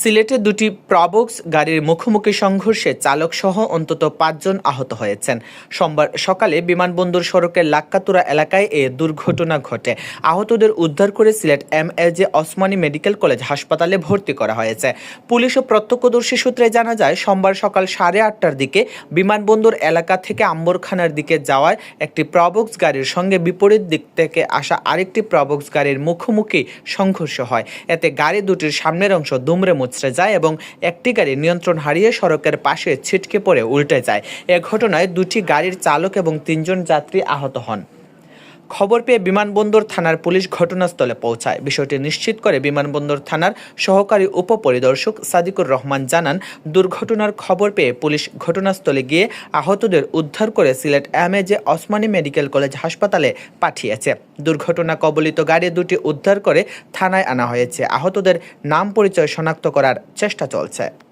সিলেটে দুটি প্রবক্স গাড়ির মুখোমুখি সংঘর্ষে চালক সহ অন্তত পাঁচজন আহত হয়েছেন। সোমবার সকালে বিমানবন্দর সড়কের লাক্কাতুরা এলাকায় এ দুর্ঘটনা ঘটে। আহতদের উদ্ধার করে Sylhet M A G Osmani medical college হাসপাতালে ভর্তি করা হয়েছে। পুলিশ ও প্রত্যক্ষদর্শী সূত্রে জানা যায়, সোমবার সকাল সাড়ে আটটার দিকে বিমানবন্দর এলাকা থেকে আম্বরখানার দিকে যাওয়ায় একটি প্রবক্স গাড়ির সঙ্গে বিপরীত দিক থেকে আসা আরেকটি প্রবক্স গাড়ির মুখোমুখি সংঘর্ষ হয়। এতে গাড়ি দুটির সামনের অংশ দুমড়ে মুচড়ে যায় এবং একটি গাড়ি নিয়ন্ত্রণ হারিয়ে সড়কের পাশে ছিটকে পড়ে উল্টে যায়। এ ঘটনায় দুটি গাড়ির চালক এবং তিনজন যাত্রী আহত হন। খবর পেয়ে বিমানবন্দর থানার পুলিশ ঘটনাস্থলে পৌঁছায়। বিষয়টি নিশ্চিত করে বিমানবন্দর থানার সহকারী উপপরিদর্শক সাদিকুর রহমান জানান, দুর্ঘটনার খবর পেয়ে পুলিশ ঘটনাস্থলে গিয়ে আহতদের উদ্ধার করে Sylhet M A Osmani medical college হাসপাতালে পাঠিয়েছে। দুর্ঘটনা কবলিত গাড়ি দুটি উদ্ধার করে থানায় আনা হয়েছে। আহতদের নাম পরিচয় শনাক্ত করার চেষ্টা চলছে।